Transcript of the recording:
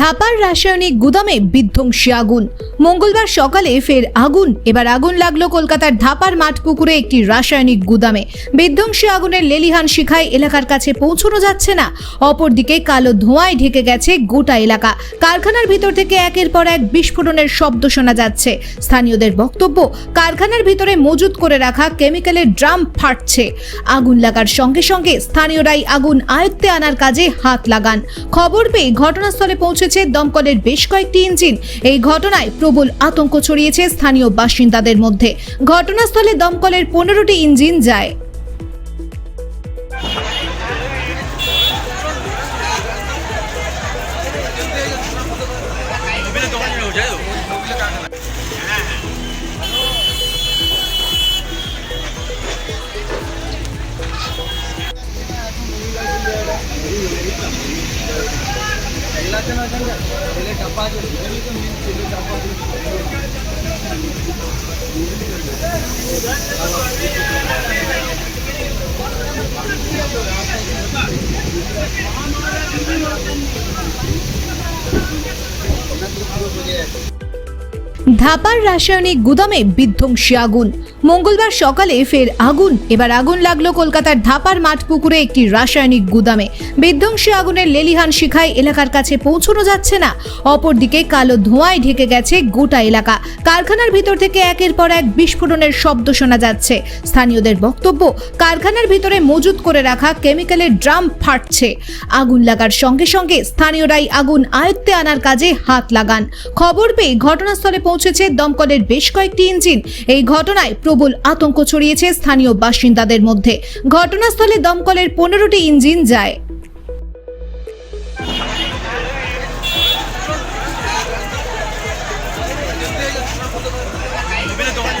ধাপার রাসায়নিক গুদামে বিধ্বংসী আগুন। মঙ্গলবার সকালে ফের আগুন। এবার আগুন লাগল কলকাতার ধাপার মাঠ পুকুরে একটি রাসায়নিক গুদামে। বিধ্বংসী আগুনের লেলিহান শিখায় এলাকার কাছে পৌঁছানো যাচ্ছে না। অপরদিকে কালো ধোঁয়ায় ঢেকে গেছে গোটা এলাকা। কারখানার ভিতর থেকে একের পর এক বিস্ফোরণের শব্দ শোনা যাচ্ছে। স্থানীয়দের বক্তব্য, কারখানার ভিতরে মজুত করে রাখা কেমিক্যালের ড্রাম ফাটছে। আগুন লাগার সঙ্গে সঙ্গে স্থানীয়রাই আগুন আয়ত্তে আনার কাজে হাত লাগান। খবর পেয়ে ঘটনাস্থলে পৌঁছেছে দমকলের বেশ কয়েকটি ইঞ্জিন। এই ঘটনায় প্রবল আতঙ্ক ছড়িয়েছে স্থানীয় বাসিন্দাদের মধ্যে। ঘটনাস্থলে দমকলের পনেরোটি ইঞ্জিন যায়। ধাপার রাসায়নিক গুদামে বিধ্বংসী আগুন। মঙ্গলবার সকালে ফের আগুন। এবার আগুন লাগল কলকাতার ধাপার মাঠ পুকুরে একটি রাসায়নিক গুদামে। বিধ্বংসী আগুনের লেলিহান শিখায় এলাকার কাছে পৌঁছানো যাচ্ছে না। অপরদিকে কালো ধোঁয়ায় ঢেকে গেছে গোটা এলাকা। কারখানার ভিতর থেকে একের পর এক বিস্ফোরণের শব্দ শোনা যাচ্ছে। স্থানীয়দের বক্তব্য, কারখানার ভিতরে মজুত করে রাখা কেমিক্যালের ড্রাম ফাটছে। আগুন লাগার সঙ্গে সঙ্গে স্থানীয়রাই আগুন আয়ত্তে আনার কাজে হাত লাগান। খবর পেয়ে ঘটনাস্থলে পৌঁছেছে দমকলের বেশ কয়েকটি ইঞ্জিন। এই ঘটনায় প্রবল আতঙ্ক ছড়িয়েছে স্থানীয় বাসিন্দাদের মধ্যে। ঘটনাস্থলে দমকলের পনেরোটি ইঞ্জিন যায়। মোবিলের দোকানে